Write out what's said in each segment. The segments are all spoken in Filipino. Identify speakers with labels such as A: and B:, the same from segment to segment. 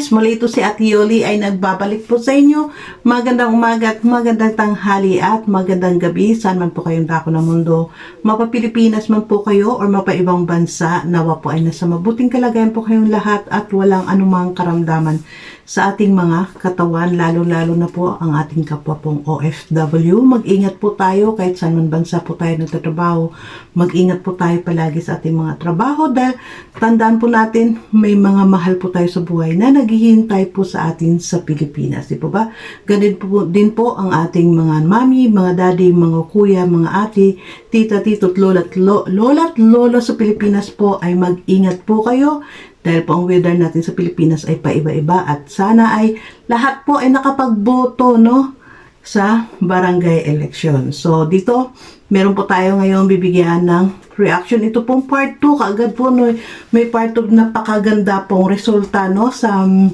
A: Guys! Muli ito si Ate Yoli ay nagbabalik po sa inyo. Magandang umaga at magandang tanghali at magandang gabi. Saan man po kayong dako ng mundo. Mapa Pilipinas man po kayo or mapa ibang bansa. Nawa po ay nasa mabuting kalagayan po kayong lahat at walang anumang karamdaman sa ating mga katawan. Lalo-lalo na po ang ating kapwa pong OFW. Mag-ingat po tayo kahit saan man bansa po tayo nagtatrabaho. Mag-ingat po tayo palagi sa ating mga trabaho dahil tandaan po natin may mga mahal po tayo sa buhay na naghihintay po sa atin sa Pilipinas. Di po ba? Ganun po din po ang ating mga mami, mga daddy, mga kuya, mga ate, tita, tito, lola, at lo, lola at lolo sa Pilipinas po ay mag-ingat po kayo dahil po ang weather natin sa Pilipinas ay paiba-iba at sana ay lahat po ay nakapagboto no sa barangay election. So dito meron po tayo ngayon bibigyan ng reaction. Ito pong part 2 kaagad po no, may part 2 napakaganda pong resulta no sa um,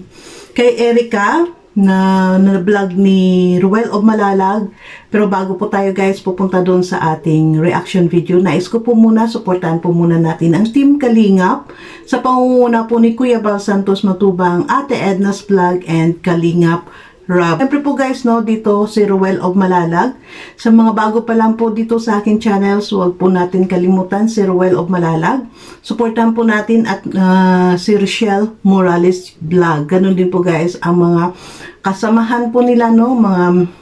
A: kay Erica na na vlog ni Ruel of Malalag. Pero bago po tayo guys pupunta doon sa ating reaction video, nais ko po muna, supportahan po muna natin ang Team Kalingap sa pangunguna po ni Kuya Bal Santos Matubang, Ate Edna's Vlog and Kalingap Rob. Siyempre po guys, no, dito si Ruel of Malalag. Sa mga bago pa lang po dito sa aking channel, so huwag po natin kalimutan si Ruel of Malalag. Supportan po natin at ah, si Rochelle Morales Vlog. Ganon din po guys, ang mga kasamahan po nila, no, mga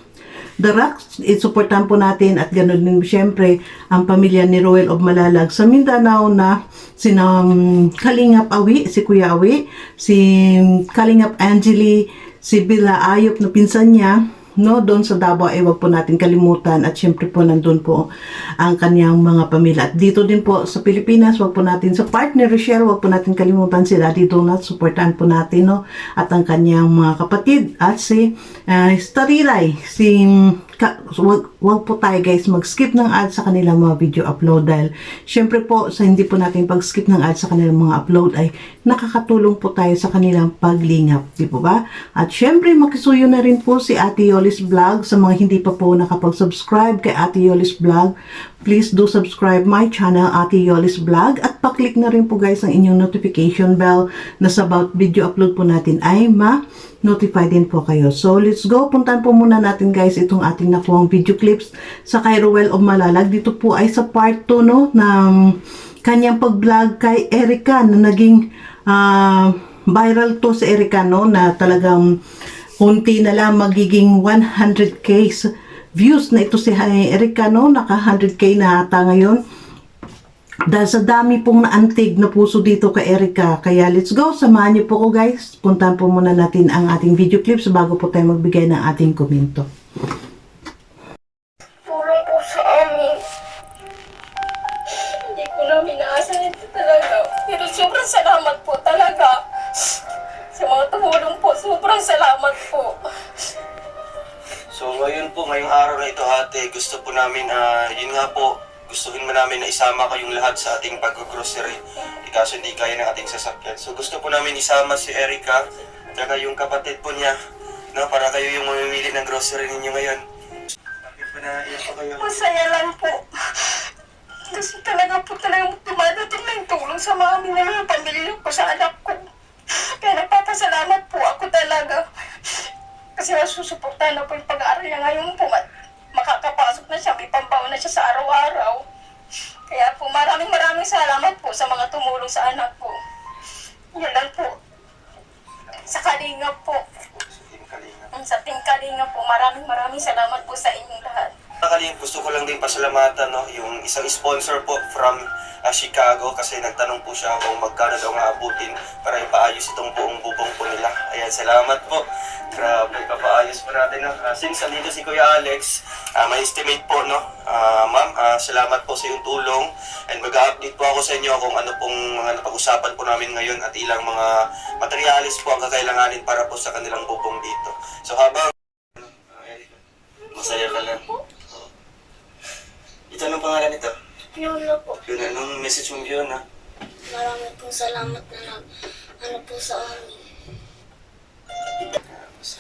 A: The Rocks, isuportahan po natin at ganoon din siyempre ang pamilya ni Roel of Malalag sa Mindanao na sina um, Kalingap Awi, si Kuya Awi, si Kalingap Angeli, si Bila Ayop na pinsan niya, no, doon sa Davao ay wag po natin kalimutan. At syempre po nandun po ang kanyang mga pamilya. At dito din po sa Pilipinas, wag po natin sa partner Rochelle, wag po natin kalimutan si Daddy Donut, supportan po natin, no, at ang kanyang mga kapatid. At si uh, Starilay, si ka, wag, wag po tayo guys mag-skip ng ads sa kanilang mga video upload dahil syempre po sa hindi po natin pag-skip ng ads sa kanilang mga upload ay nakakatulong po tayo sa kanilang paglingap, di po ba? At syempre makisuyo na rin po si Ate Yolis Vlog sa mga hindi pa po nakapag-subscribe kay Ate Yolis Vlog. Please do subscribe my channel Ate Yolis Vlog at pa-click na rin po guys ang inyong notification bell na sa about video upload po natin ay ma notify din po kayo. So, let's go. Puntan po muna natin guys itong ating nakuhang video clips sa kay Ruel of Malalag. Dito po ay sa part 2 no, um, kanyang pag-vlog kay Erica na naging ah, viral to sa Erica no, na talagang kunti na lang magiging 100k views na ito si Erica no, naka 100k na ata ngayon. Dahil sa dami pong naantig na puso dito kay Erica. Kaya let's go, samahan niyo po ko guys. Puntahan po muna natin ang ating video clips bago po tayo magbigay ng ating komento.
B: Tulong po sa amin. Hindi ko namin naasahan ito talaga. Pero sobrang salamat po talaga. Sa mga tumulong po, sobrang salamat po.
C: So ngayon po, ngayong araw na ito ate, gusto po namin, ah, yun nga po, gustuhin mo namin na isama kayong lahat sa ating pag-grocery. Kaso hindi kaya ng ating sasakyan. So gusto po namin isama si Erica, tsaka yung kapatid po niya, no, para kayo yung mamimili ng grocery ninyo ngayon. Bakit?
B: Masaya lang po. Kasi talaga po talagang dumadating na yung tulong sa mga minamang pamilya ko sa anak ko. Kaya nagpapasalamat po ako talaga. Kasi nasusuportahan na po yung pag-aaral niya ngayon po. Makakapasok na siya, may pampaw na siya sa araw-araw. Maraming salamat po sa mga tumulong sa anak ko. Yun lang po. Sa Kalinga po.
C: Sa Team Kalinga
B: po, maraming maraming salamat po sa inyong lahat.
C: Kalinga, gusto ko lang din pasalamatan no, yung isang sponsor po from ah, Chicago kasi nagtanong po siya kung magkano daw nga abutin para ipaayos itong buong bubong po nila. Ayan, salamat po. Grabe, papaayos po natin. No? Ah, since nandito si Kuya Alex, ah, may estimate po, no? Ah, ma'am, ah, salamat po sa iyong tulong and mag-update po ako sa inyo kung ano pong mga napag-usapan po namin ngayon at ilang mga materialis po ang kakailanganin para po sa kanilang bubong dito. So habang Masaya ka lang. Ito anong pangalan nito?
D: Yun na po.
C: Yun, anong message mo yun, ha?
D: Maraming pong salamat na nag, ano po sa amin.
C: Na. So,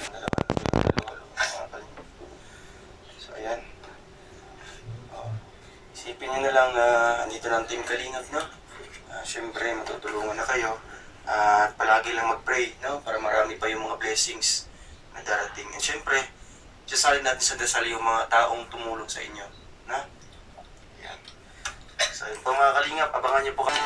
C: ayan. Oh. Isipin nyo na lang na andito na ang Team Kalingap, no? Ah, Siyempre, matutulungan na kayo. At palagi lang mag-pray, no? Para marami pa yung mga blessings na darating. And syempre, sasalin natin sa dasal yung mga taong tumulong sa inyo. Na? So, po mga kalingap, abangan niyo po kami.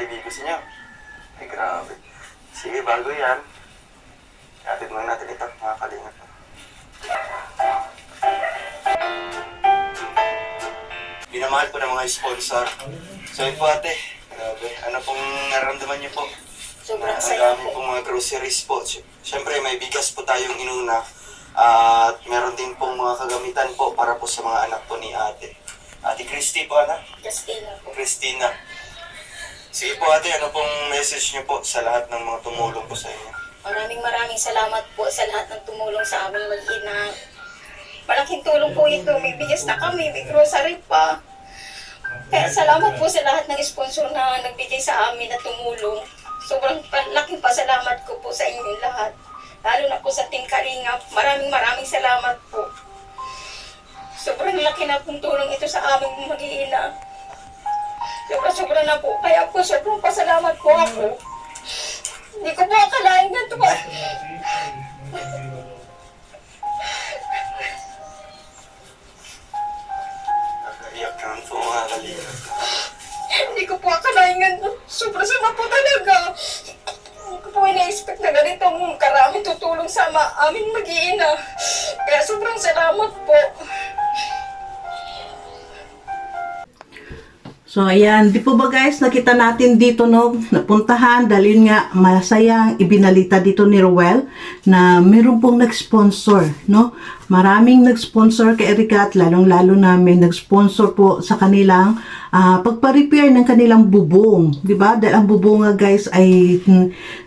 C: Sa Jollibee gusto niyo? Ay, grabe. Sige, bago yan. Atid lang natin ito, mga kalingap. Binamahal po ng mga sponsor. So, yun po ate. Grabe. Ano pong nararamdaman niyo po?
B: Sobrang
C: Ang
B: saya po.
C: pong mga groceries po. Siyempre, may bigas po tayong inuna. At meron din pong mga kagamitan po para po sa mga anak po ni ate. Ate Christy po, anak.
B: Justina po.
C: Christina. Sige po ate, ano pong message niyo po sa lahat ng mga tumulong po sa inyo?
B: Maraming maraming salamat po sa lahat ng tumulong sa aming mag-ina. Malaking tulong po ito. May bigas na kami, may grocery pa. Kaya salamat po sa lahat ng sponsor na nagbigay sa amin na tumulong. Sobrang laking pasalamat ko po sa inyong lahat. Lalo na po sa Team Karingap. Maraming maraming salamat po. Sobrang laki na pong tulong ito sa aming mag-iina. Sobra-sobra na po. Kaya po sobrang pasalamat po ako. Hindi ko po akalain ganito ba?
C: Nakaiyak naman po.
B: Hindi ko po akalain ganito. Sobra sama po talaga. Hindi ko po ina-expect na ganitong karami tutulong sa ama, aming mag-iina. Kaya sobrang salamat po.
A: So, ayan. Di po ba guys, nakita natin dito, no, napuntahan, dahil nga, masayang ibinalita dito ni Roel na meron pong nag-sponsor, no? Maraming nag-sponsor kay Erika at lalong-lalo na may nag-sponsor po sa kanilang ah, pagpa-repair ng kanilang bubong. Di ba? Dahil ang bubong nga guys ay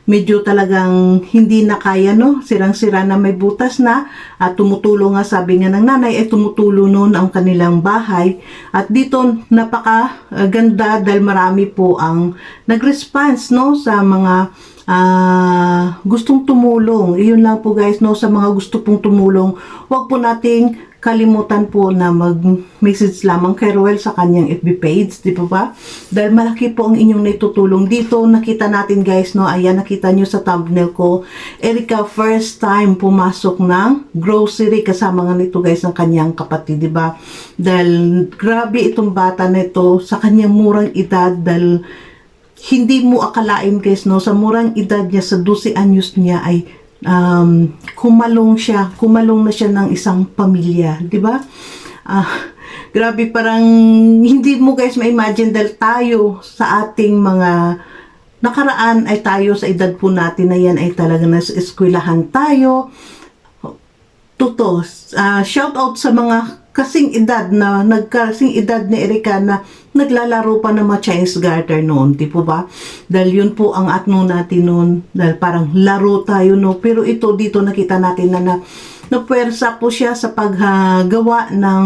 A: medyo talagang hindi na kaya, no? Sirang-sira na may butas na at tumutulong nga, sabi nga ng nanay, ay tumutulong noon ang kanilang bahay. At dito, napaka ah, ganda dahil marami po ang nag-response, no? Sa mga ah, gustong tumulong. Iyon lang po guys, no? Sa mga gusto pong tumulong, huwag po nating kalimutan po na mag-message lamang kay Roel sa kanyang FB page, di ba ba? Dahil malaki po ang inyong naitutulong dito. Nakita natin guys, no? Ayan, nakita nyo sa thumbnail ko. Erika, first time pumasok ng grocery kasama nga nito guys ng kanyang kapatid, di ba? Dahil grabe itong bata na ito sa kanyang murang edad dahil hindi mo akalain guys no sa murang edad niya sa 12 anyos niya ay um, kumalong siya kumalong na siya ng isang pamilya di ba Ah, grabe parang hindi mo guys ma-imagine dahil tayo sa ating mga nakaraan ay tayo sa edad po natin na yan ay talaga nasa eskwelahan tayo Totoo. Ah, shout out sa mga kasing edad na nagkasing edad ni Erika na naglalaro pa ng mga Chinese garter noon, di po ba? Dahil yun po ang atno natin noon, dahil parang laro tayo no. Pero ito dito nakita natin na na napwersa po siya sa paggawa ng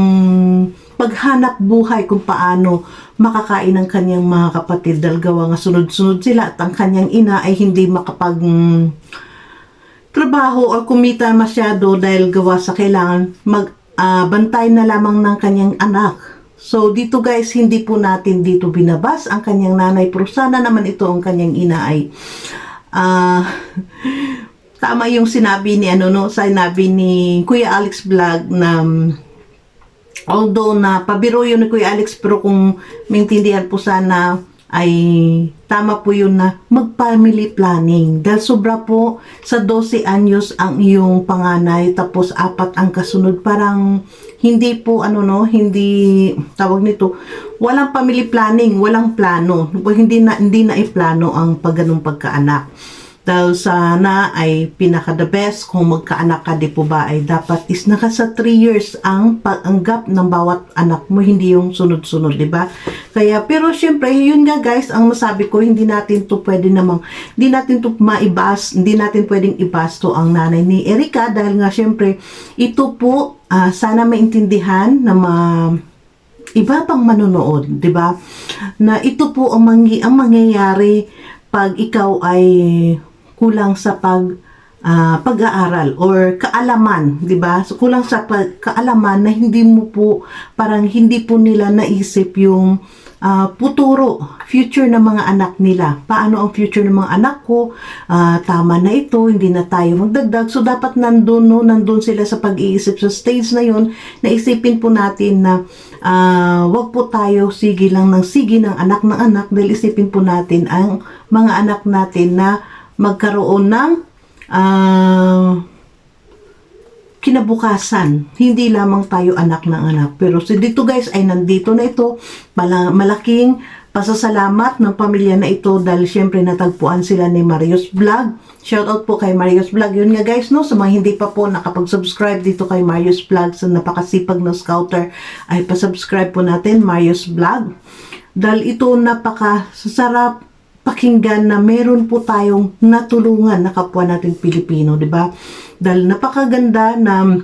A: paghanap buhay kung paano makakain ng kanyang mga kapatid dahil gawa nga sunod-sunod sila at ang kanyang ina ay hindi makapag mm, trabaho o kumita masyado dahil gawa sa kailangan magbantay na lamang ng kanyang anak. So dito guys, hindi po natin dito binabas ang kanyang nanay pero sana naman ito ang kanyang ina ay ah tama yung sinabi ni ano no, sinabi ni Kuya Alex Vlog na um, although na pabiro yun ni Kuya Alex pero kung maintindihan po sana ay tama po yun na mag-family planning. Dahil sobra po sa 12 anyos ang iyong panganay tapos apat ang kasunod. Parang hindi po ano no, hindi tawag nito, walang family planning, walang plano. Hindi na hindi na iplano ang pagganong pagkaanak. Dahil sana ay pinaka the best kung magkaanak ka di po ba ay dapat is naka sa 3 years ang paganggap ng bawat anak mo hindi yung sunod-sunod di ba kaya pero syempre yun nga guys ang masabi ko hindi natin to pwede namang hindi natin to maibas hindi natin pwedeng ibas to ang nanay ni Erika dahil nga syempre ito po ah, sana maintindihan na ma iba pang manonood, 'di ba? Na ito po ang, mangi, ang mangyayari pag ikaw ay kulang sa pag ah, pag-aaral or kaalaman, 'di ba? So, kulang sa pag- kaalaman na hindi mo po parang hindi po nila naisip yung ah, futuro, future ng mga anak nila. Paano ang future ng mga anak ko? Ah, tama na ito, hindi na tayo magdagdag. So dapat nandun, no, nandun sila sa pag-iisip sa stage na yun, naisipin po natin na ah, wag po tayo sige lang ng sige ng anak ng anak dahil isipin po natin ang mga anak natin na magkaroon ng ah, kinabukasan. Hindi lamang tayo anak ng anak. Pero si dito guys ay nandito na ito. Mala- malaking pasasalamat ng pamilya na ito dahil syempre natagpuan sila ni Marius Vlog. Shoutout po kay Marius Vlog. Yun nga guys, no, sa mga hindi pa po nakapag-subscribe dito kay Marius Vlog sa napakasipag na scouter ay pasubscribe po natin Marius Vlog. Dahil ito napakasarap pakinggan na meron po tayong natulungan na kapwa natin Pilipino, di ba? Dahil napakaganda na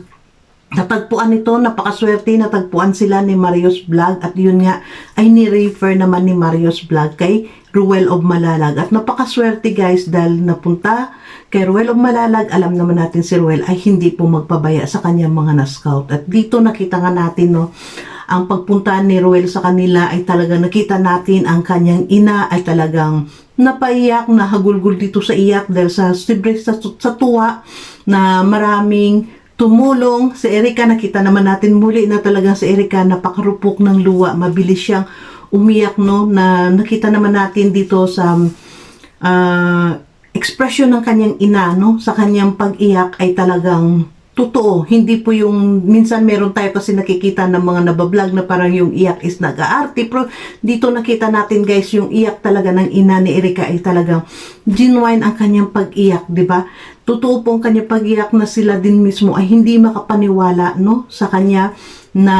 A: natagpuan ito, napakaswerte, natagpuan sila ni Marius Vlog at yun nga ay ni-refer naman ni Marius Vlog kay Ruel of Malalag. At napakaswerte guys dahil napunta kay Ruel of Malalag, alam naman natin si Ruel ay hindi po magpabaya sa kanyang mga na-scout. At dito nakita nga natin no, ang pagpunta ni Ruel sa kanila ay talagang nakita natin ang kanyang ina ay talagang napaiyak, nahagulgul dito sa iyak dahil sa, siyempre sa, sa tuwa na maraming tumulong. Si Erika, nakita naman natin muli na talagang si Erika napakarupok ng luwa. Mabilis siyang umiyak, no? Na nakita naman natin dito sa ah, expression ng kanyang ina, no? Sa kanyang pag-iyak ay talagang totoo. Hindi po yung, minsan meron tayo kasi nakikita ng mga nabablog na parang yung iyak is nag-aarte. Pero dito nakita natin guys, yung iyak talaga ng ina ni Erika ay talagang genuine ang kanyang pag-iyak, di ba? Totoo po ang kanyang pag-iyak na sila din mismo ay hindi makapaniwala, no? Sa kanya na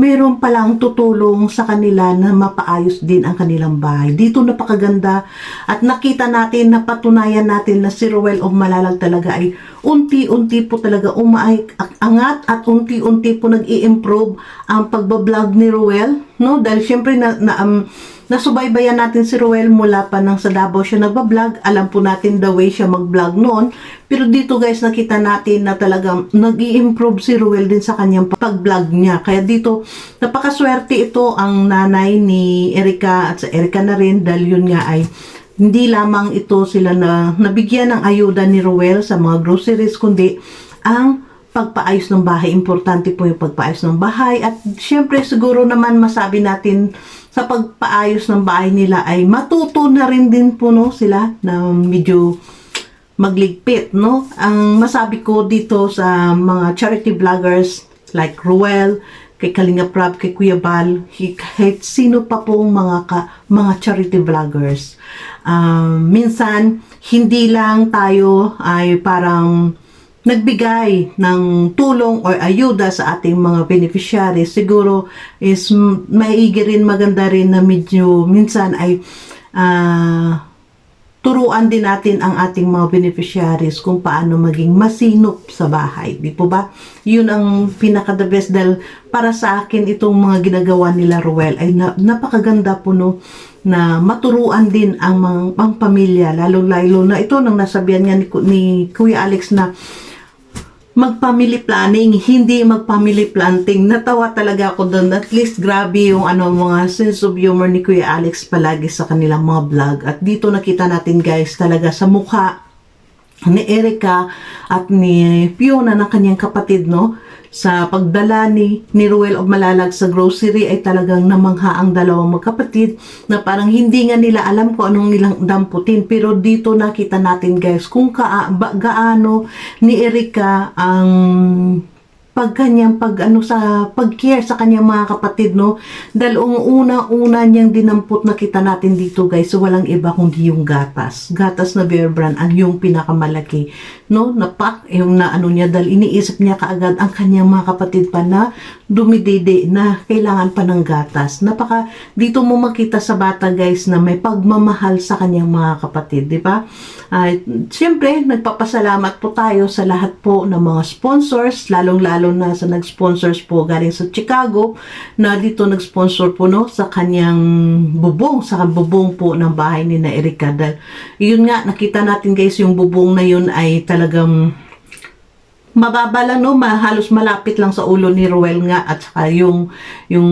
A: meron palang tutulong sa kanila na mapaayos din ang kanilang bahay. Dito napakaganda at nakita natin, napatunayan natin na si Rowell of Malalag talaga ay unti-unti po talaga umaay angat at unti-unti po nag-i-improve ang pagbablog ni Rowell, no? Dahil syempre na, na um, nasubaybayan natin si Rowell mula pa nang sa Davao siya nagbablog. Alam po natin the way siya mag-vlog noon. Pero dito guys, nakita natin na talagang nag improve si Rowell din sa kanyang pag-vlog niya. Kaya dito, napakaswerte ito ang nanay ni Erika at sa Erika na rin dahil yun nga ay hindi lamang ito sila na nabigyan ng ayuda ni Rowell sa mga groceries, kundi ang pagpaayos ng bahay. Importante po yung pagpaayos ng bahay. At syempre siguro naman masabi natin sa pagpaayos ng bahay nila ay matuto na rin din po no, sila na medyo magligpit. No? Ang masabi ko dito sa mga charity vloggers like Ruel, kay Kalinga Prab, kay Kuya Bal, hi- kahit sino pa pong mga ka, mga charity vloggers. Um, minsan, hindi lang tayo ay parang nagbigay ng tulong or ayuda sa ating mga beneficiaries, siguro is maigi rin maganda rin na medyo minsan ay ah, turuan din natin ang ating mga beneficiaries kung paano maging masinop sa bahay. Di po ba? Yun ang pinaka the best dahil para sa akin itong mga ginagawa nila Ruel ay na, napakaganda po no na maturuan din ang mga pamilya lalo lalo na ito nang nasabihan nga ni, ni Kuya Alex na mag-family planning, hindi mag-family planting. Natawa talaga ako doon. At least grabe yung ano, mga sense of humor ni Kuya Alex palagi sa kanilang mga vlog. At dito nakita natin guys talaga sa mukha ni Erica at ni Fiona ng kanyang kapatid, no? Sa pagdala ni, ni Ruel of Malalag sa grocery ay talagang namangha ang dalawang magkapatid na parang hindi nga nila alam kung anong nilang damputin. Pero dito nakita natin guys kung ka, ba, gaano ni Erica ang pag kanyang pag ano sa pag-care sa kanyang mga kapatid no? Dahil ang una-una niyang dinampot na kita natin dito guys so walang iba kundi yung gatas. Gatas na bear brand ang yung pinakamalaki no? Na pack yung na ano niya dahil iniisip niya kaagad ang kanyang mga kapatid pa na dumidede na kailangan pa ng gatas. Napaka dito mo makita sa bata guys na may pagmamahal sa kanyang mga kapatid di ba ay siyempre nagpapasalamat po tayo sa lahat po ng mga sponsors lalong-lalo na sa nag-sponsors po galing sa Chicago na dito nag-sponsor po no sa kanyang bubong sa bubong po ng bahay ni na Erika dahil yun nga nakita natin guys yung bubong na yun ay talagang mababa no, halos malapit lang sa ulo ni Ruel nga at saka yung yung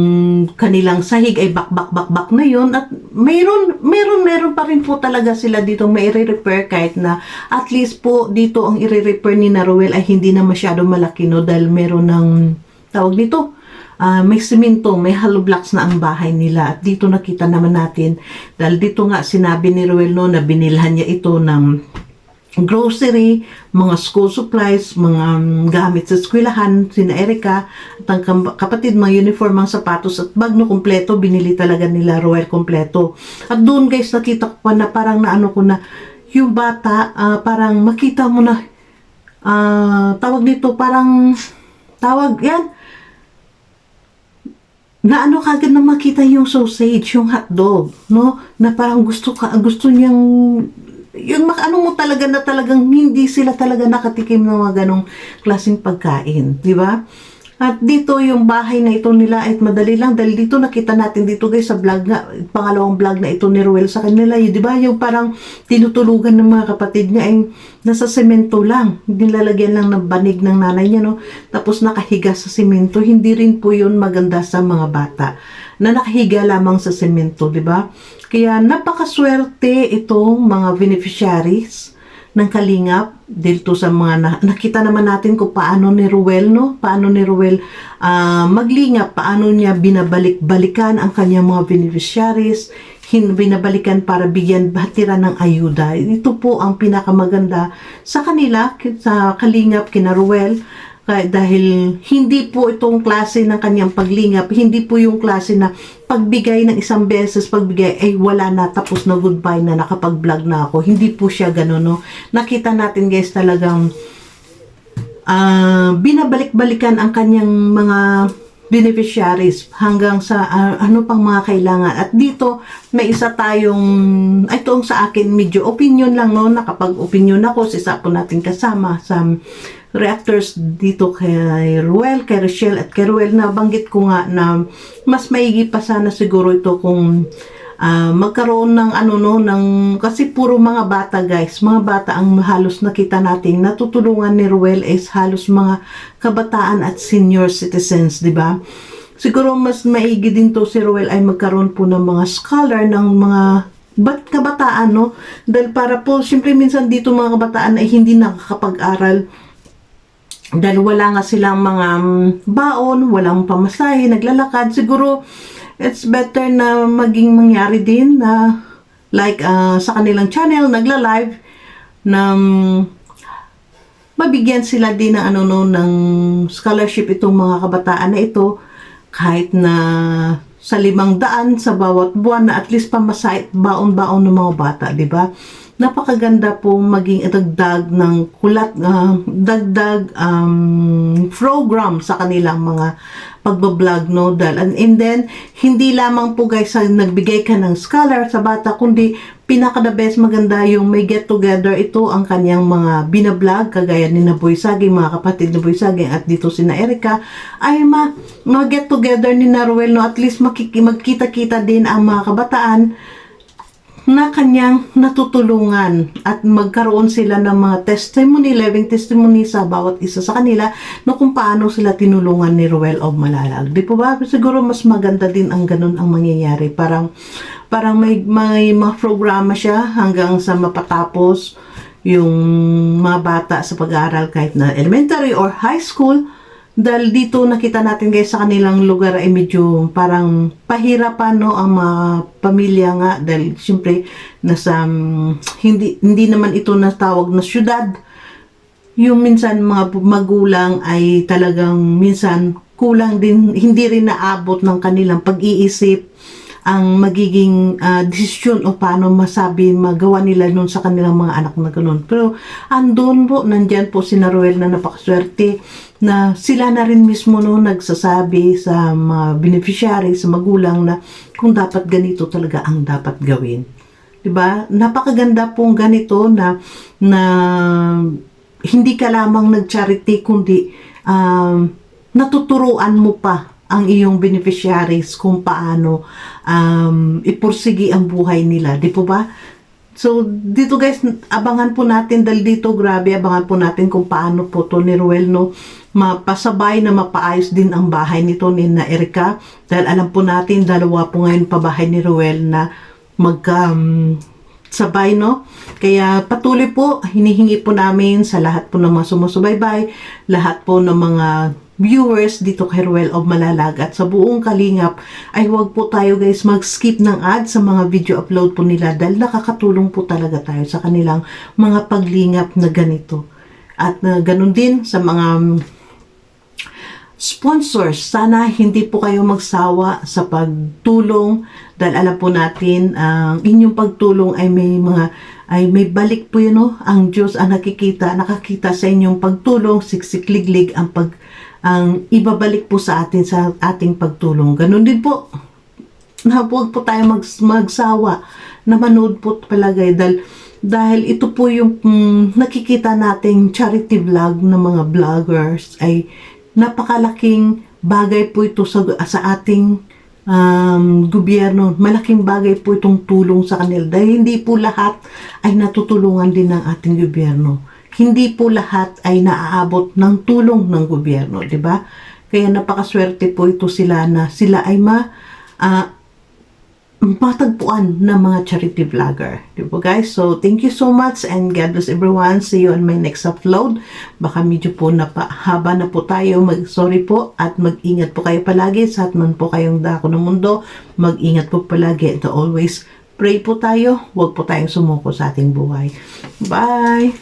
A: kanilang sahig ay bak bak bak na yun. At mayroon mayroon meron pa rin po talaga sila dito. May repair kahit na at least po dito ang i-repair ni na Ruel ay hindi na masyado malaki no? Dahil meron ng tawag dito ah, may simento, may hollow blocks na ang bahay nila. At dito nakita naman natin, dahil dito nga sinabi ni Ruel no, na binilhan niya ito ng grocery, mga school supplies, mga gamit sa eskwelahan, sina Erica, at ang kapatid, mga uniform, mga sapatos, at bag no kompleto, binili talaga nila Royal kompleto. At doon guys, nakita ko pa na parang naano ko na, yung bata, ah, parang makita mo na, ah, tawag dito, parang, tawag, yan, na ano kagad na makita yung sausage, yung hotdog, no? Na parang gusto ka, gusto niyang yung mak- ano mo talaga na talagang hindi sila talaga nakatikim ng mga ganong klaseng pagkain, di ba? At dito yung bahay na ito nila ay madali lang dahil dito nakita natin dito guys sa vlog nga, pangalawang vlog na ito ni Ruel sa kanila, yun, di ba? Yung parang tinutulugan ng mga kapatid niya ay nasa semento lang. Nilalagyan lang ng banig ng nanay niya, no? Tapos nakahiga sa semento. Hindi rin po yun maganda sa mga bata na nakahiga lamang sa semento, di ba? Kaya napakaswerte itong mga beneficiaries ng Kalingap dito sa mga na- nakita naman natin kung paano ni Ruel no? Paano ni Ruel ah, maglingap paano niya binabalik-balikan ang kanyang mga beneficiaries hin binabalikan para bigyan batira ng ayuda. Ito po ang pinakamaganda sa kanila sa Kalingap kina Ruel kaya dahil hindi po itong klase ng kanyang paglingap, hindi po yung klase na pagbigay ng isang beses, pagbigay, ay wala na, tapos na goodbye na, nakapag-vlog na ako. Hindi po siya ganun, no? Nakita natin guys talagang ah binabalik-balikan ang kanyang mga beneficiaries hanggang sa ah, ano pang mga kailangan. At dito, may isa tayong, ay, itong sa akin, medyo opinion lang, no? Nakapag-opinion ako, sa isa po natin kasama sa reactors dito kay Ruel, kay Rochelle at kay Ruel. Na banggit ko nga na mas maigi pa sana siguro ito kung ah, magkaroon ng ano no ng kasi puro mga bata guys. Mga bata ang halos nakita natin natutulungan ni Ruel is halos mga kabataan at senior citizens di ba? Siguro mas maigi din to si Ruel ay magkaroon po ng mga scholar ng mga bat kabataan no? Dahil para po syempre minsan dito mga kabataan ay hindi nakakapag-aral dahil wala nga silang mga mm, baon, walang pamasahe, naglalakad, siguro it's better na maging mangyari din na like ah, sa kanilang channel, nagla-live na mm, mabigyan sila din ng ano no ng scholarship itong mga kabataan na ito kahit na sa limang daan sa bawat buwan na at least pamasahe baon-baon ng mga bata, di ba? Napakaganda po maging dagdag ng kulat, ah, dagdag um, program sa kanilang mga pagbablog no dahil and, and then hindi lamang po guys sa nagbigay ka ng scholar sa bata kundi pinaka the best maganda yung may get together. Ito ang kanyang mga binablog kagaya ni Naboy Saging mga kapatid ni Naboy Saging at dito si na Erica ay ma, ma get together ni Naruel no? At least makiki, magkita-kita din ang mga kabataan na kanyang natutulungan at magkaroon sila ng mga testimony, living testimony sa bawat isa sa kanila no kung paano sila tinulungan ni Ruel of Malalag. Di po ba? Siguro mas maganda din ang ganun ang mangyayari. Parang, parang may, may mga programa siya hanggang sa mapatapos yung mga bata sa pag-aaral kahit na elementary or high school dahil dito nakita natin guys sa kanilang lugar ay medyo parang pahirapan no ang mga pamilya nga. Dahil siyempre nasa um, hindi hindi naman ito natawag na syudad. Yung minsan mga magulang ay talagang minsan kulang din hindi rin naabot ng kanilang pag-iisip ang magiging ah, desisyon o paano masabi magawa nila nun sa kanilang mga anak na ganun. Pero andun po, nandyan po si Naruel na napakaswerte na sila na rin mismo no nagsasabi sa mga beneficiary, sa magulang na kung dapat ganito talaga ang dapat gawin. 'Di ba? Napakaganda pong ganito na na hindi ka lamang nag-charity kundi um, natuturuan mo pa ang iyong beneficiaries kung paano um, ipursigi ang buhay nila. Di po ba? So, dito guys, abangan po natin dahil dito, grabe, abangan po natin kung paano po to ni Ruel, no, mapasabay na mapaayos din ang bahay nito ni na Erika. Dahil alam po natin, dalawa po ngayon pa bahay ni Ruel na magka, um, sabay, no? Kaya patuloy po, hinihingi po namin sa lahat po ng mga sumusubaybay, lahat po ng mga viewers dito kay Ruel of Malalag at sa buong kalingap ay huwag po tayo guys mag-skip ng ad sa mga video upload po nila dahil nakakatulong po talaga tayo sa kanilang mga paglingap na ganito. At na ganun din sa mga sponsors, sana hindi po kayo magsawa sa pagtulong dahil alam po natin ang inyong pagtulong ay may mga ay may balik po yun no? ang Diyos ang nakikita nakakita sa inyong pagtulong siksikliglig ang pag ang ibabalik po sa atin sa ating pagtulong ganun din po na huwag po tayo mag, magsawa na manood po palagay dahil dahil ito po yung mm, nakikita nating charity vlog ng mga vloggers ay napakalaking bagay po ito sa, sa ating um, gobyerno. Malaking bagay po itong tulong sa kanila dahil hindi po lahat ay natutulungan din ng ating gobyerno. Hindi po lahat ay naaabot ng tulong ng gobyerno, di ba? Kaya napakaswerte po ito sila na sila ay ma ah, matagpuan ng mga charity vlogger. Di ba guys? So, thank you so much and God bless everyone. See you on my next upload. Baka medyo po napahaba na po tayo. Mag sorry po at mag-ingat po kayo palagi. Sa man po kayong dako ng mundo, mag-ingat po palagi. And always pray po tayo. Huwag po tayong sumuko sa ating buhay. Bye!